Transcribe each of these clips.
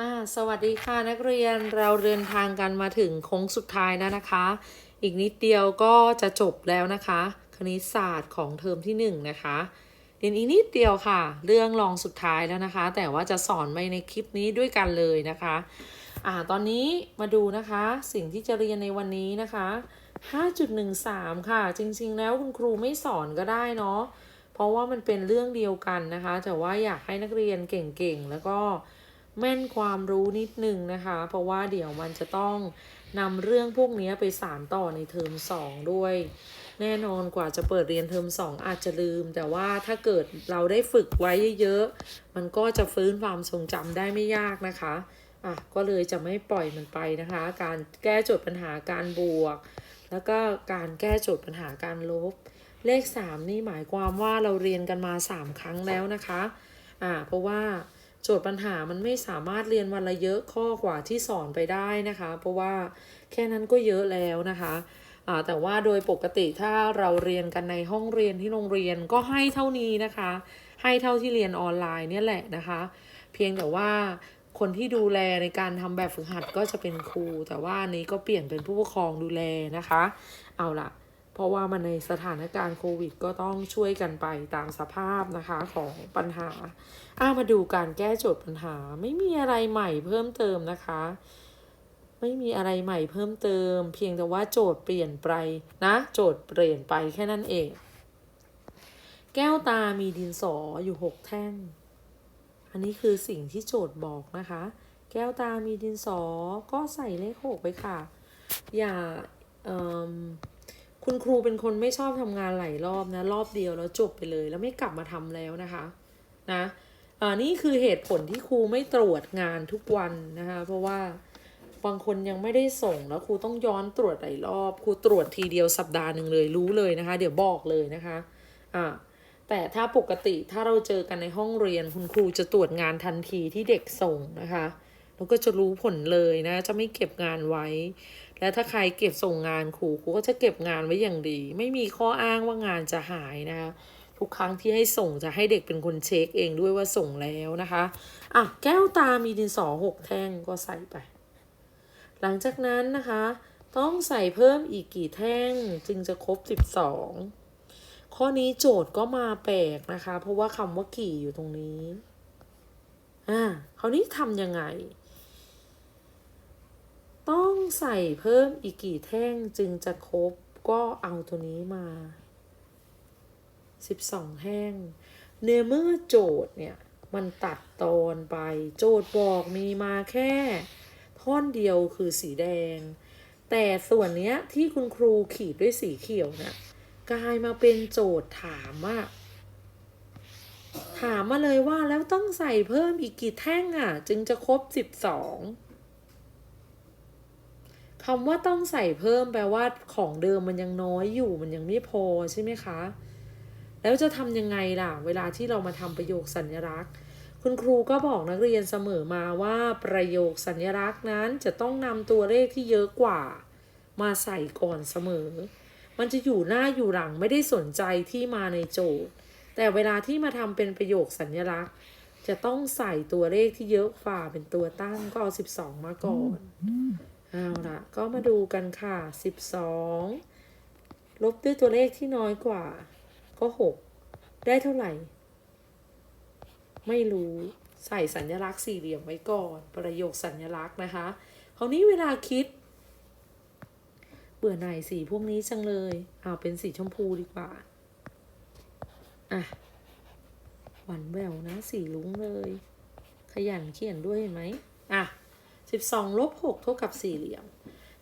อ่าสวัสดีค่ะนักเรียนเราเดินทางกันมาถึงโค้งสุดท้ายแล้วนะคะ อีกนิดเดียวก็จะจบแล้วนะคะ คณิตศาสตร์ของเทอมที่หนึ่งนะคะเรียนอีกนิดเดียวค่ะ เรื่องรองสุดท้ายแล้วนะคะ แต่ว่าจะสอนไปในคลิปนี้ด้วยกันเลยนะคะอ่าตอนนี้มาดูนะคะสิ่งที่จะเรียนในวันนี้นะคะ 5.13 ค่ะ จริงๆแล้วคุณครูไม่สอนก็ได้เนาะเพราะว่ามันเป็นเรื่องเดียวกันนะคะ แต่ว่าอยากให้นักเรียนเก่งๆแล้วก็ แม่นความรู้นิดหนึ่งนะคะ เพราะว่าเดี๋ยวมันจะต้องนำเรื่องพวกนี้ไปสานต่อในเทอม2ด้วย แน่นอนกว่าจะเปิดเรียนเทอม2อาจจะลืม แต่ว่าถ้าเกิดเราได้ฝึกไว้เยอะๆ มันก็จะฟื้นความทรงจำได้ไม่ยากนะคะอะก็เลยจะไม่ปล่อยมันไปนะคะ การแก้โจทย์ปัญหาการบวก แล้วก็การแก้โจทย์ปัญหาการลบ เลข 3 นี่หมายความว่าเราเรียนกันมา 3 ครั้งแล้วนะคะอ่าเพราะว่า โจทย์ปัญหามันไม่สามารถเรียนวันละเยอะข้อกว่าที่สอนไปได้นะคะ เพราะว่าแค่นั้นก็เยอะแล้วนะคะแต่ว่าโดยปกติถ้าเราเรียนกันในห้องเรียนที่โรงเรียนก็ให้เท่านี้นะคะ ให้เท่าที่เรียนออนไลน์เนี่ยแหละนะคะ เพียงแต่ว่าคนที่ดูแลในการทำแบบฝึกหัดก็จะเป็นครู แต่ว่านนี้ก็เปลี่ยนเป็นผู้ปกครองดูแลนะคะ เอาล่ะ เพราะว่ามันในสถานการณ์โควิด ก็ต้องช่วยกันไปตามสภาพนะคะของปัญหาอามาดูการแก้โจทย์ปัญหาไม่มีอะไรใหม่เพิ่มเติมนะคะ ไม่มีอะไรใหม่เพิ่มเติม เพียงแต่ว่าโจทย์เปลี่ยนไปนะ โจทย์เปลี่ยนไปแค่นั้นเอง แก้วตามีดินสออยู่หกแท่ง อันนี้คือสิ่งที่โจทย์บอกนะคะ แก้วตามีดินสอก็ใส่เลขหกไปค่ะ อย่าเอิ่ม คุณครูเป็นคนไม่ชอบทำงานหลายรอบนะ รอบเดียวแล้วจบไปเลย แล้วไม่กลับมาทำแล้วนะคะนะอ่านี่คือเหตุผลที่ครูไม่ตรวจงานทุกวันนะคะ เพราะว่าบางคนยังไม่ได้ส่งแล้วครูต้องย้อนตรวจหลายรอบครูตรวจทีเดียวสัปดาห์หนึ่งเลยรู้เลยนะคะ เดี๋ยวบอกเลยนะคะอ่าแต่ถ้าปกติถ้าเราเจอกันในห้องเรียนคุณครูจะตรวจงานทันทีที่เด็กส่งนะคะแล้วก็จะรู้ผลเลยนะ จะไม่เก็บงานไว้ และถ้าใครเก็บส่งงานครูครูก็จะเก็บงานไว้อย่างดี ไม่มีข้ออ้างว่างานจะหายนะคะทุกครั้งที่ให้ส่งจะให้เด็กเป็นคนเช็คเองด้วยว่าส่งแล้วนะคะอะแก้วตามีดินสอหกแท่งก็ใส่ไป หลังจากนั้นนะคะ ต้องใส่เพิ่มอีกกี่แท่งจึงจะครบสิบสองข้อนี้โจทย์ก็มาแปลกนะคะ เพราะว่าคำว่ากี่อยู่ตรงนี้อ่าคราวนี้ทำยังไง ต้องใส่เพิ่มอีกกี่แท่งจึงจะครบก็เอาตัวนี้มา 12 แท่งเนื้อเมื่อโจทย์เนี่ยมันตัดตอนไปโจทย์บอกมีมาแค่ ท่อนเดียวคือสีแดง แต่ส่วนเนี้ยที่คุณครูขีดด้วยสีเขียวเนี่ยกลายมาเป็นโจทย์ถามว่าถามมาเลยว่าแล้วต้องใส่เพิ่มอีกกี่แท่งอะ จึงจะครบ12 คำว่าต้องใส่เพิ่มแปลว่าของเดิมมันยังน้อยอยู่มันยังไม่พอใช่ไหมคะ แล้วจะทำยังไงล่ะ เวลาที่เรามาทำประโยคสัญลักษณ์ คุณครูก็บอกนักเรียนเสมอมาว่าประโยคสัญลักษณ์นั้นจะต้องนำตัวเลขที่เยอะกว่า มาใส่ก่อนเสมอ มันจะอยู่หน้าอยู่หลังไม่ได้สนใจที่มาในโจทย์ แต่เวลาที่มาทำเป็นประโยคสัญลักษณ์ จะต้องใส่ตัวเลขที่เยอะกว่าเป็นตัวตั้งก็เอา12 มาก่อน เอาละก็มาดูกันค่ะ 12 ลบด้วยตัวเลขที่น้อยกว่า ก็ 6 ได้เท่าไหร่ ไม่รู้ใส่สัญลักษณ์สี่เหลี่ยมไว้ก่อน ประโยคสัญลักษณ์นะคะ คราวนี้เวลาคิด เบื่อหน่ายสีพวกนี้จังเลย เอาเป็นสีชมพูดีกว่า อะ หวานแววนะสีลุ้งเลย ขยันเขียนด้วยเห็นไหม 12ลบ6เท่ากับสี่เหลี่ยม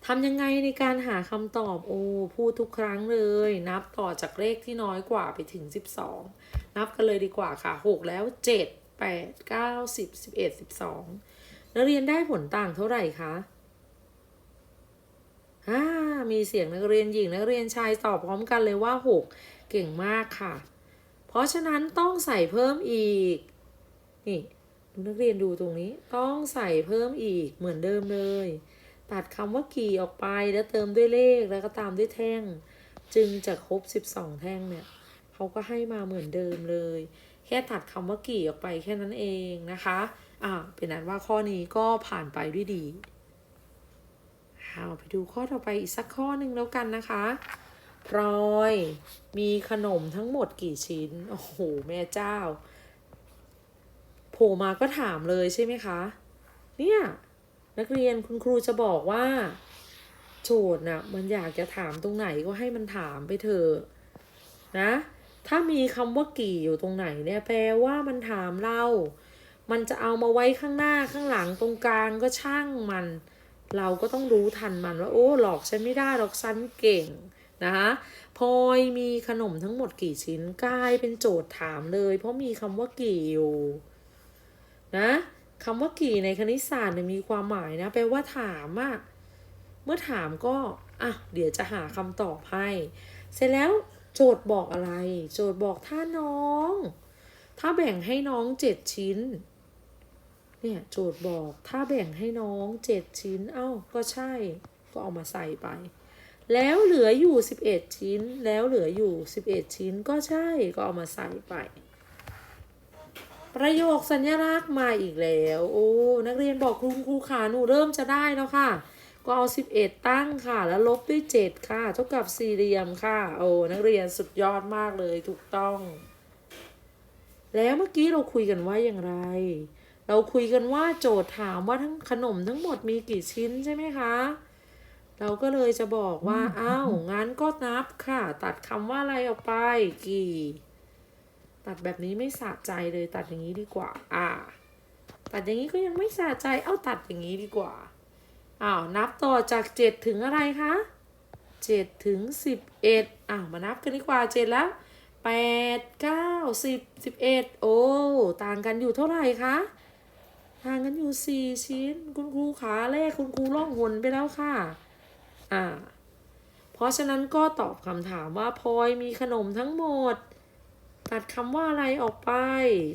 ทำยังไงในการหาคำตอบโอ้พูดทุกครั้งเลย นับต่อจากเลขที่น้อยกว่าไปถึง 12 นับกันเลยดีกว่าค่ะ 6 แล้ว 7 8 9 10 11 12 นักเรียนได้ผลต่างเท่าไหร่คะอ่ามีเสียงนักเรียนหญิงนักเรียนชายตอบพร้อมกันเลยว่า 6 เก่งมากค่ะ เพราะฉะนั้นต้องใส่เพิ่มอีก นี่ นักเรียนดูตรงนี้ต้องใส่เพิ่มอีกเหมือนเดิมเลย ตัดคำว่ากี่ออกไปแล้วเติมด้วยเลขแล้วก็ตามด้วยแท่ง จึงจะครบ 12 แท่งเนี่ยเขาก็ให้มาเหมือนเดิมเลย แค่ตัดคำว่ากี่ออกไปแค่นั้นเองนะคะอ่าเป็นนั้นว่าข้อนี้ก็ผ่านไปด้วยดีเอาไปดูข้อต่อไปอีกสักข้อหนึ่งแล้วกันนะคะพลอยมีขนมทั้งหมดกี่ชิ้น โอ้โห แม่เจ้า ล่มาก็ถามเลยใช่ไหมคะ เนี่ยนักเรียนคุณครูจะบอกว่า โจทย์น่ะมันอยากจะถามตรงไหนก็ให้มันถามไปเถอะนะ ถ้ามีคำว่ากี่อยู่ตรงไหนเนี่ยแปลว่ามันถามเรา มันจะเอามาไว้ข้างหน้าข้างหลังตรงกลางก็ช่างมัน เราก็ต้องรู้ทันมันว่าโอ้หลอกฉันไม่ได้หรอกฉันเก่งนะคะพลอยมีขนมทั้งหมดกี่ชิ้นกลายเป็นโจทย์ถามเลย เพราะมีคำว่ากี่อยู่ นะคำว่ากี่ในคณิตศาสตร์เนี่ยมีความหมายนะแปลว่าถามอะเมื่อถามก็อะเดี๋ยวจะหาคำตอบให้ เสร็จแล้วโจทย์บอกอะไร โจทย์บอกถ้าน้อง ถ้าแบ่งให้น้องเจ็ดชิ้น เนี่ยโจทย์บอกถ้าแบ่งให้น้องเจ็ดชิ้น เอ้าก็ใช่ ก็เอามาใส่ไป แล้วเหลืออยู่สิบเอ็ดชิ้น แล้วเหลืออยู่สิบเอ็ดชิ้นก็ใช่ ก็เอามาใส่ไป ประโยคสัญลักษณ์มาอีกแล้ว โอ้ นักเรียนบอกครูครูขาหนูเริ่มจะได้แล้วค่ะ ก็เอาสิบเอ็ดตั้งค่ะ แล้วลบด้วยเจ็ดค่ะ เท่ากับสี่เหลี่ยมค่ะ โอ้ นักเรียนสุดยอดมากเลยถูกต้อง แล้วเมื่อกี้เราคุยกันว่าอย่างไร เราคุยกันว่าโจทย์ถามว่าทั้งขนมทั้งหมดมีกี่ชิ้นใช่ไหมคะเราก็เลยจะบอกว่า อ้าว งั้นก็นับค่ะ ตัดคำว่าอะไรออกไป กี่ ตัดแบบนี้ไม่สะใจเลยตัดอย่างนี้ดีกว่า อ่า ตัดอย่างนี้ก็ยังไม่สะใจ เอาตัดอย่างนี้ดีกว่า อ้าว นับต่อจากเจ็ดถึงอะไรคะเจ็ดถึงสิบเอ็ดอ้าว มานับกันดีกว่าเจ็ดแล้วแปดเก้าสิบสิบเอ็ดโอ้ ต่างกันอยู่เท่าไหร่คะห่างกันอยู่สี่ชิ้น คุณครูขาเลขคุณครูล่องหนไปแล้วค่ะ อ่า เพราะฉะนั้นก็ตอบคำถามว่าพลอยมีขนมทั้งหมด ตัดคำว่าอะไรออกไป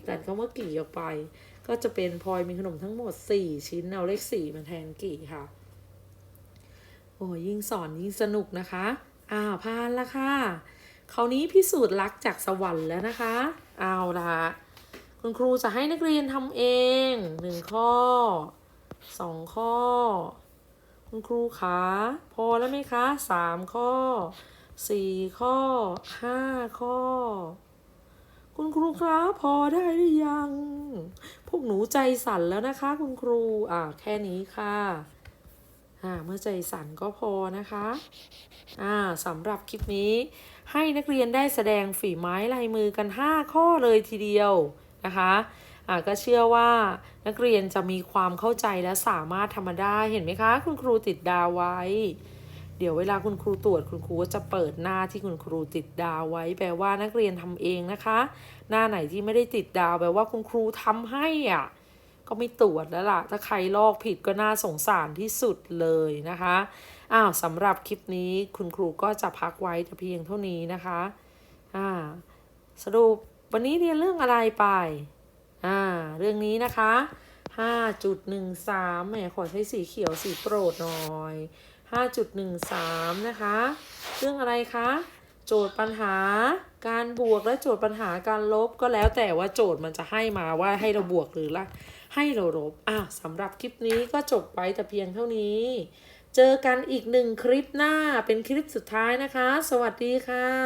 ตัดคำว่ากี่ออกไป ก็จะเป็นพลอยมีขนมทั้งหมดสี่ชิ้น เอาเลขสี่มาแทนกี่ค่ะ โอ้ยิ่งสอนยิ่งสนุกนะคะอ่าพานละค่ะ คราวนี้พิสูจน์รักจากสวรรค์แล้วนะคะ เอาละคุณครูจะให้นักเรียนทำเองหนึ่งข้อสองข้อ คุณครูคะพอแล้วไหมคะสามข้อสี่ข้อห้าข้อ คุณครูคะพอได้หรือยัง พวกหนูใจสั่นแล้วนะคะ คุณครู อ่าแค่นี้ค่ะอ่าเมื่อใจสั่นก็พอนะคะอ่าสำหรับคลิปนี้ ให้นักเรียนได้แสดงฝีไม้ลายมือกัน 5 ข้อเลยทีเดียวนะคะอ่าก็เชื่อว่านักเรียนจะมีความเข้าใจและสามารถทำมาได้เห็นไหมคะ คุณครูติดดาวไว้ เดี๋ยวเวลาคุณครูตรวจคุณครูก็จะเปิดหน้าที่คุณครูติดดาวไว้ แปลว่านักเรียนทำเองนะคะ หน้าไหนที่ไม่ได้ติดดาวแปลว่าคุณครูทำให้อะก็ไม่ตรวจแล้วล่ะ ถ้าใครลอกผิดก็น่าสงสารที่สุดเลยนะคะ อ้าวสำหรับคลิปนี้คุณครูก็จะพักไว้แต่เพียงเท่านี้นะคะ อ่า สรุปวันนี้เรียนเรื่องอะไรไป อ่า เรื่องนี้นะคะ 5.13แหมขอใช้สีเขียวสีโปรดหน่อย 5.13 นะคะ เรื่องอะไรคะ โจทย์ปัญหาการบวกและโจทย์ปัญหาการลบก็แล้วแต่ว่าโจทย์มันจะให้มาว่าให้เราบวกหรือละให้เราลบอะสำหรับคลิปนี้ก็จบไปแต่เพียงเท่านี้ เจอกันอีกหนึ่งคลิปหน้าเป็นคลิปสุดท้ายนะคะ สวัสดีค่ะ